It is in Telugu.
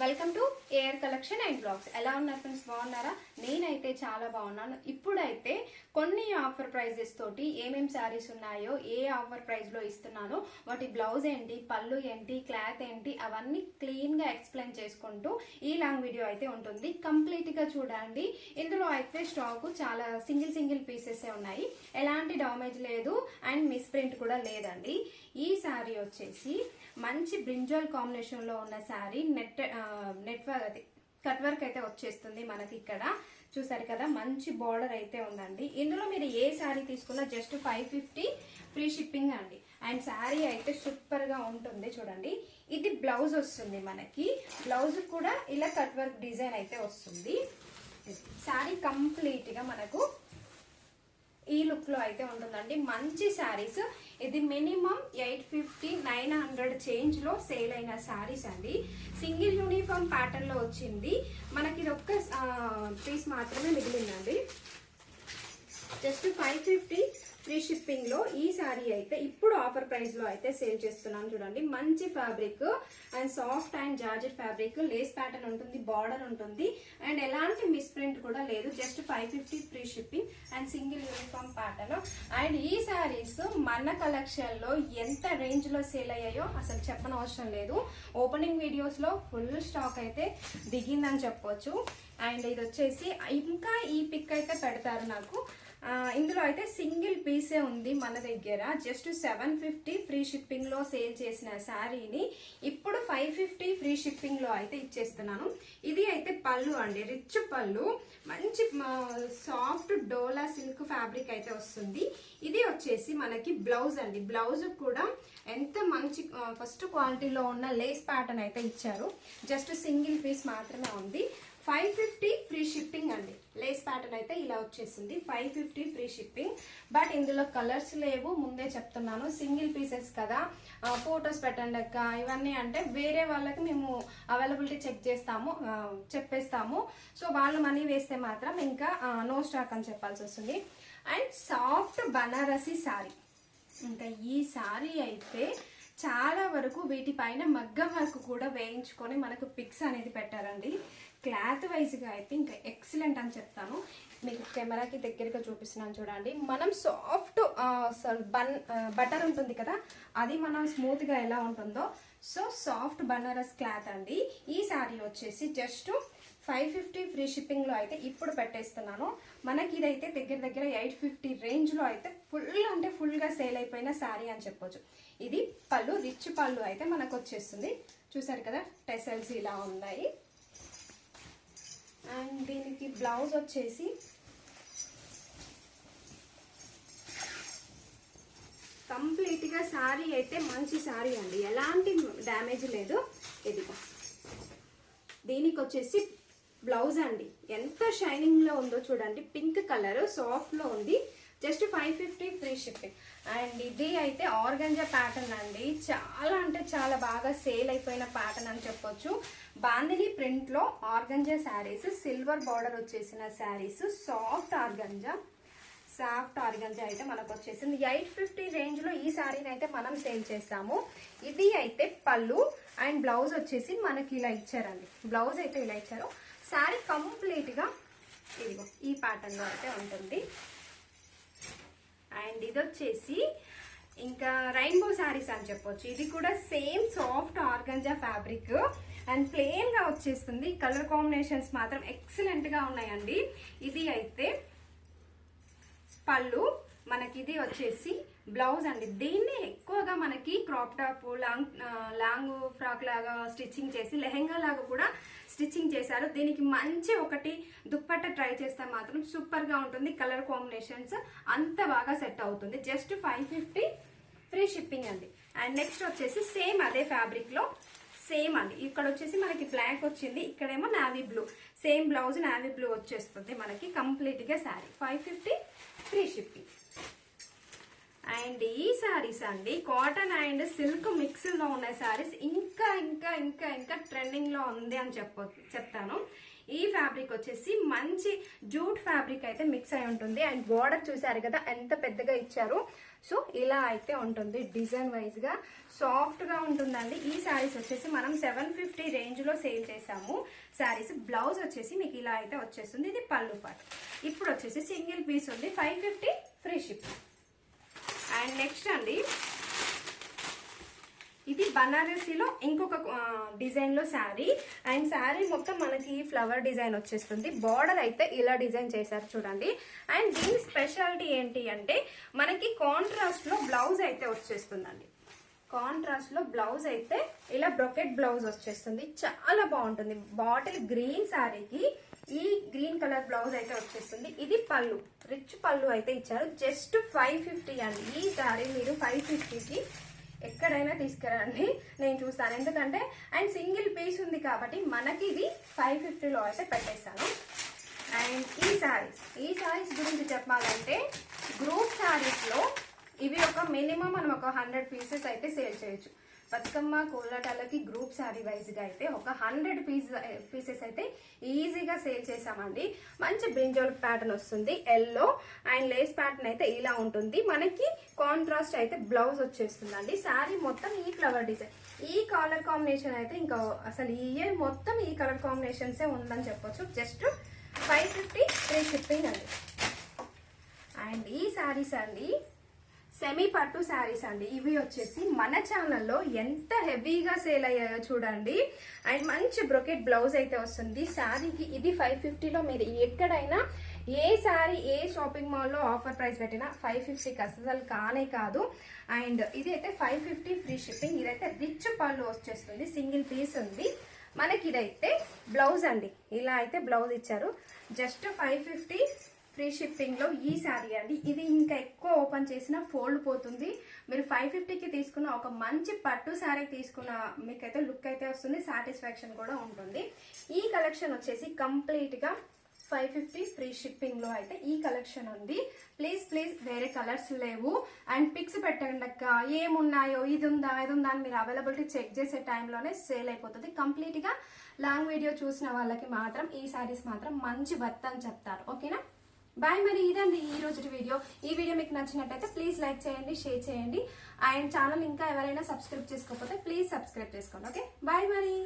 Welcome to air collection and blogs ఎలా ఉన్నారు ఫ్రెండ్స్ బాగున్నారా? నేనైతే చాలా బాగున్నాను. ఇప్పుడైతే కొన్ని ఆఫర్ ప్రైజెస్ తోటి ఏమేమి శారీస్ ఉన్నాయో ఏ ఆఫర్ ప్రైస్లో ఇస్తున్నానో వాటి బ్లౌజ్ ఏంటి పళ్ళు ఏంటి క్లాత్ ఏంటి అవన్నీ క్లీన్గా ఎక్స్ప్లెయిన్ చేసుకుంటూ ఈ లాంగ్ వీడియో అయితే ఉంటుంది. కంప్లీట్గా చూడండి. ఇందులో అయితే స్టాక్ చాలా సింగిల్ సింగిల్ పీసెస్ ఉన్నాయి. ఎలాంటి డామేజ్ లేదు. అండ్ మిస్ ప్రింట్ కూడా లేదండి. ఈ శారీ వచ్చేసి మంచి బ్రింజాల్ కాంబినేషన్లో ఉన్న శారీ నెట్ నెట్వర్క్ అది కట్ వర్క్ అయితే వచ్చేస్తుంది మనకి ఇక్కడ. చూసారు కదా మంచి బార్డర్ అయితే ఉందండి. ఇందులో మీరు ఏ శారీ తీసుకున్నా just five fifty free shipping అండి. అండ్ శారీ అయితే సూపర్గా ఉంటుంది చూడండి. ఇది బ్లౌజ్ వస్తుంది మనకి. బ్లౌజ్ కూడా ఇలా కట్ వర్క్ డిజైన్ అయితే వస్తుంది. శారీ కంప్లీట్గా మనకు ఈ లుక్లో అయితే ఉంటుందండి. మంచి శారీస్. ఇది minimum eight fifty nine hundred చేంజ్లో sale అయిన శారీస్ అండి. సింగిల్ యూనిఫామ్ ప్యాటర్న్లో వచ్చింది. మనకి ఇది ఒక్క పీస్ మాత్రమే మిగిలిందండి. జస్ట్ ఫైవ్ ఫిఫ్టీ ఫ్రీ షిప్పింగ్లో ఈ శారీ అయితే ఇప్పుడు ఆఫర్ ప్రైస్లో అయితే సేల్ చేస్తున్నాను చూడండి. మంచి fabric and soft and georgette fabric. Lace pattern ఉంటుంది బార్డర్ ఉంటుంది. అండ్ ఎలాంటి మిస్ ప్రింట్ కూడా లేదు. Just five fifty free shipping and single uniform pattern. And ఈ శారీస్ మన కలెక్షన్లో ఎంత రేంజ్లో సేల్ అయ్యాయో అసలు చెప్పనవసరం లేదు. ఓపెనింగ్ వీడియోస్లో ఫుల్ స్టాక్ అయితే దిగిందని చెప్పొచ్చు. అండ్ ఇది వచ్చేసి ఇంకా ఈ పిక్ అయితే పెడతారు నాకు. ఇందులో అయితే సింగిల్ పీసే ఉంది మన దగ్గర. జస్ట్ సెవెన్ ఫిఫ్టీ ఫ్రీ షిప్పింగ్లో సేల్ చేసిన శారీని ఇప్పుడు ఫైవ్ ఫిఫ్టీ ఫ్రీ షిప్పింగ్లో అయితే ఇచ్చేస్తున్నాను. ఇది అయితే పళ్ళు అండి రిచ్ పళ్ళు. మంచి సాఫ్ట్ డోలా సిల్క్ ఫ్యాబ్రిక్ అయితే వస్తుంది. ఇది వచ్చేసి మనకి బ్లౌజ్ అండి. బ్లౌజ్ కూడా ఎంత మంచి ఫస్ట్ క్వాలిటీలో ఉన్న లేస్ ప్యాటర్న్ అయితే ఇచ్చారు. జస్ట్ సింగిల్ పీస్ మాత్రమే ఉంది. ఫైవ్ ఫిఫ్టీ ఫ్రీ షిప్పింగ్ అండి. లేస్ ప్యాటర్న్ అయితే ఇలా వచ్చేసింది. Five fifty free shipping. But ఇందులో కలర్స్ లేవు. ముందే చెప్తున్నాను. సింగిల్ పీసెస్ కదా. ఫొటోస్ పెట్టండి అక్క. ఇవన్నీ అంటే వేరే వాళ్ళకి మేము అవైలబిలిటీ చెక్ చేస్తాము. చెప్పేస్తాము. సో వాళ్ళు మనీ వేస్తే మాత్రం ఇంకా నో స్టాక్ అని చెప్పాల్సి వస్తుంది. అండ్ సాఫ్ట్ బనారసి శారీ ఇంకా ఈ శారీ అయితే చాలా వరకు వీటిపైన మగ్గం వర్క్ కూడా వేయించుకొని మనకు పిక్స్ అనేది పెట్టారండి. క్లాత్ వైజ్గా అయితే ఇంకా ఎక్సలెంట్ అని చెప్తాను. మీకు కెమెరాకి దగ్గరగా చూపిస్తున్నాను చూడండి. మనం సాఫ్ట్ బన్ బటర్ ఉంటుంది కదా అది మనం స్మూత్గా ఎలా ఉంటుందో. సో సాఫ్ట్ బనారస్ క్లాత్ అండి. ఈ శారీ వచ్చేసి జస్ట్ ఫైవ్ ఫిఫ్టీ ఫ్రీ షిప్పింగ్లో అయితే ఇప్పుడు పెట్టేస్తున్నాను. మనకి ఇదైతే దగ్గర దగ్గర ఎయిట్ ఫిఫ్టీ రేంజ్లో అయితే ఫుల్ అంటే ఫుల్గా సేల్ అయిపోయిన శారీ అని చెప్పొచ్చు. ఇది పళ్ళు రిచ్ పళ్ళు అయితే మనకు వచ్చేస్తుంది. చూసారు కదా టెసల్స్ ఇలా ఉన్నాయి. బ్లౌజ్ వచ్చేసి కంప్లీట్గా శారీ అయితే మంచి శారీ అండి. ఎలాంటి డ్యామేజ్ లేదు. ఇదిగో. దీనికి వచ్చేసి బ్లౌజ్ అండి. ఎంత షైనింగ్లో ఉందో చూడండి. పింక్ కలర్ సాఫ్ట్లో ఉంది. Just five fifty free shipping. And ఇది అయితే ఆర్గంజా ప్యాటర్న్ అండి. చాలా అంటే చాలా బాగా సేల్ అయిపోయిన ప్యాటర్న్ అని చెప్పొచ్చు. బాందిని ప్రింట్లో ఆర్గంజా శారీస్ సిల్వర్ బార్డర్ వచ్చేసిన saris soft organza soft organza అయితే మనకు వచ్చేసింది. ఎయిట్ ఫిఫ్టీ రేంజ్లో ఈ శారీని అయితే మనం సేల్ చేస్తాము ఇది అయితే పళ్ళు అండ్ బ్లౌజ్ వచ్చేసి మనకి ఇలా ఇచ్చారండి. బ్లౌజ్ అయితే ఇలా ఇచ్చారు. శారీ కంప్లీట్గా ఇదిగో ఈ ప్యాటర్న్లో అయితే ఉంటుంది. అండ్ ఇది వచ్చేసి ఇంకా రెయిన్బో శారీస్ అని చెప్పొచ్చు. ఇది కూడా same soft organza fabric and ప్లెయిన్గా వచ్చేస్తుంది. కలర్ కాంబినేషన్స్ మాత్రం ఎక్సలెంట్గా ఉన్నాయండి. ఇది అయితే పళ్ళు మనకి ఇది వచ్చేసి బ్లౌజ్ అండి. దీన్ని ఎక్కువగా మనకి crop top long long frock లాగా స్టిచ్చింగ్ చేసి లెహెంగా లాగా కూడా స్టిచ్చింగ్ చేశారు. దీనికి మంచి ఒకటి దుప్పట్ట ట్రై చేస్తే మాత్రం సూపర్గా ఉంటుంది. కలర్ కాంబినేషన్స్ అంత బాగా సెట్ అవుతుంది. Just five fifty free shipping అండి. అండ్ నెక్స్ట్ వచ్చేసి సేమ్ అదే ఫ్యాబ్రిక్లో సేమ్ అండి. ఇక్కడ వచ్చేసి మనకి బ్లాక్ వచ్చింది. ఇక్కడేమో navy blue. Same blouse navy blue వచ్చేస్తుంది మనకి కంప్లీట్గా sari. Five fifty free shipping. And ఈ శారీస్ అండి కాటన్ అండ్ సిల్క్ మిక్స్లో ఉన్న శారీస్ ఇంకా ఇంకా ఇంకా ఇంకా ట్రెండింగ్లో ఉంది అని చెప్ప చెప్తాను. ఈ ఫ్యాబ్రిక్ వచ్చేసి మంచి జూట్ ఫ్యాబ్రిక్ అయితే మిక్స్ అయి ఉంటుంది. అండ్ బోర్డర్ చూసారు కదా ఎంత పెద్దగా ఇచ్చారు. సో ఇలా అయితే ఉంటుంది డిజైన్ వైజ్గా. సాఫ్ట్గా ఉంటుందండి. ఈ శారీస్ వచ్చేసి మనం సెవెన్ ఫిఫ్టీ రేంజ్లో సేల్ చేసాము శారీస్ బ్లౌజ్ వచ్చేసి మీకు ఇలా అయితే వచ్చేస్తుంది. ఇది పళ్ళు పాటు ఇప్పుడు వచ్చేసి సింగిల్ పీస్ ఉంది. Five fifty free ship and next అండి. ఇది బనారసీలో ఇంకొక డిజైన్లో శారీ. అండ్ శారీ మొత్తం మనకి ఫ్లవర్ డిజైన్ వచ్చేస్తుంది. బార్డర్ అయితే ఇలా డిజైన్ చేశారు చూడండి. అండ్ దీని స్పెషాలిటీ ఏంటి అంటే మనకి కాంట్రాస్ట్లో బ్లౌజ్ అయితే వచ్చేస్తుందండి. కాంట్రాస్ట్లో బ్లౌజ్ అయితే ఇలా బ్రొకెట్ బ్లౌజ్ వచ్చేస్తుంది. చాలా బాగుంటుంది. బాటిల్ గ్రీన్ శారీకి ఈ గ్రీన్ కలర్ బ్లౌజ్ అయితే వచ్చేస్తుంది. ఇది పళ్ళు. రిచ్ పళ్ళు అయితే ఇచ్చారు. జస్ట్ ఫైవ్ ఫిఫ్టీ అండి. ఈ శారీ మీరు ఫైవ్ ఫిఫ్టీకి ఎక్కడైనా తీసుకురండి. నేను చూస్తాను. ఎందుకంటే అండ్ సింగిల్ పీస్ ఉంది కాబట్టి మనకి ఇది ఫైవ్ ఫిఫ్టీలో అయితే పెట్టేస్తాను అండ్ ఈ శారీస్ ఈ శారీస్ గురించి చెప్పాలంటే గ్రూప్ శారీస్లో ఇవి ఒక మినిమం మనం ఒక హండ్రెడ్ పీసెస్ అయితే సేల్ చేయొచ్చు. బతుకమ్మ కోలాటాలకి గ్రూప్ శారీ వైజ్గా అయితే ఒక హండ్రెడ్ పీస్ పీసెస్ అయితే ఈజీగా సేల్ చేసామండి మంచి బ్రింజోల్ ప్యాటర్న్ వస్తుంది ఎల్లో అండ్ లేస్ ప్యాటర్న్ అయితే ఇలా ఉంటుంది. మనకి కాంట్రాస్ట్ అయితే బ్లౌజ్ వచ్చేస్తుందండి. శారీ మొత్తం ఈ ఫ్లవర్ డిజైన్ ఈ కలర్ కాంబినేషన్ అయితే ఇంకా అసలు ఈ ఇయర్ మొత్తం ఈ కలర్ కాంబినేషన్సే ఉందని చెప్పొచ్చు. Just five fifty three fifteen అండి అండ్ ఈ శారీస్ అండి సెమీ పట్టు శారీస్ అండి. ఇవి వచ్చేసి మన ఛానల్లో ఎంత హెవీగా సేల్ అయ్యాయో చూడండి. అండ్ మంచి బ్రొకెట్ బ్లౌజ్ అయితే వస్తుంది. శారీకి ఇది ఫైవ్ ఫిఫ్టీలో మీరు ఎక్కడైనా ఏ శారీ ఏ షాపింగ్ మాల్లో ఆఫర్ ప్రైస్ పెట్టినా ఫైవ్ ఫిఫ్టీకి అసలు కానే కాదు. అండ్ ఇది అయితే ఫైవ్ ఫిఫ్టీ ఫ్రీ షిప్పింగ్ ఇదైతే రిచ్ పళ్ళు వచ్చేస్తుంది. సింగిల్ పీస్ ఉంది. మనకి ఇదైతే బ్లౌజ్ అండి. ఇలా అయితే బ్లౌజ్ ఇచ్చారు. జస్ట్ ఫైవ్ ఫిఫ్టీ ఫ్రీ షిప్పింగ్లో ఈ శారీ అండి. ఇది ఇంకా ఎక్కువ ఓపెన్ చేసినా ఫోల్డ్ పోతుంది. మీరు ఫైవ్ ఫిఫ్టీకి తీసుకున్న ఒక మంచి పట్టు శారీ తీసుకున్న మీకైతే లుక్ అయితే వస్తుంది. సాటిస్ఫాక్షన్ కూడా ఉంటుంది. ఈ కలెక్షన్ వచ్చేసి కంప్లీట్గా ఫైవ్ ఫిఫ్టీ ఫ్రీ షిప్పింగ్లో అయితే ఈ కలెక్షన్ ఉంది. ప్లీజ్ ప్లీజ్ వేరే కలర్స్ లేవు. అండ్ పిక్స్ పెట్టండి అక్క. ఏమున్నాయో ఇది ఉందా ఇది ఉందా అని మీరు అవైలబిలిటీ చెక్ చేసే టైంలోనే సేల్ అయిపోతుంది. కంప్లీట్గా లాంగ్ వీడియో చూసిన వాళ్ళకి మాత్రం ఈ శారీస్ మాత్రం మంచి వర్త్ అని చెప్తారు. ఓకేనా? బాయ్ మరి ఇదండి ఈ రోజు వీడియో ఈ వీడియో మీకు నచ్చినట్టయితే ప్లీజ్ లైక్ చేయండి షేర్ చేయండి. అండ్ ఛానల్ ఇంకా ఎవరైనా సబ్స్క్రైబ్ చేసుకోకపోతే ప్లీజ్ సబ్స్క్రైబ్ చేసుకోండి ఓకే బాయ్ మరి.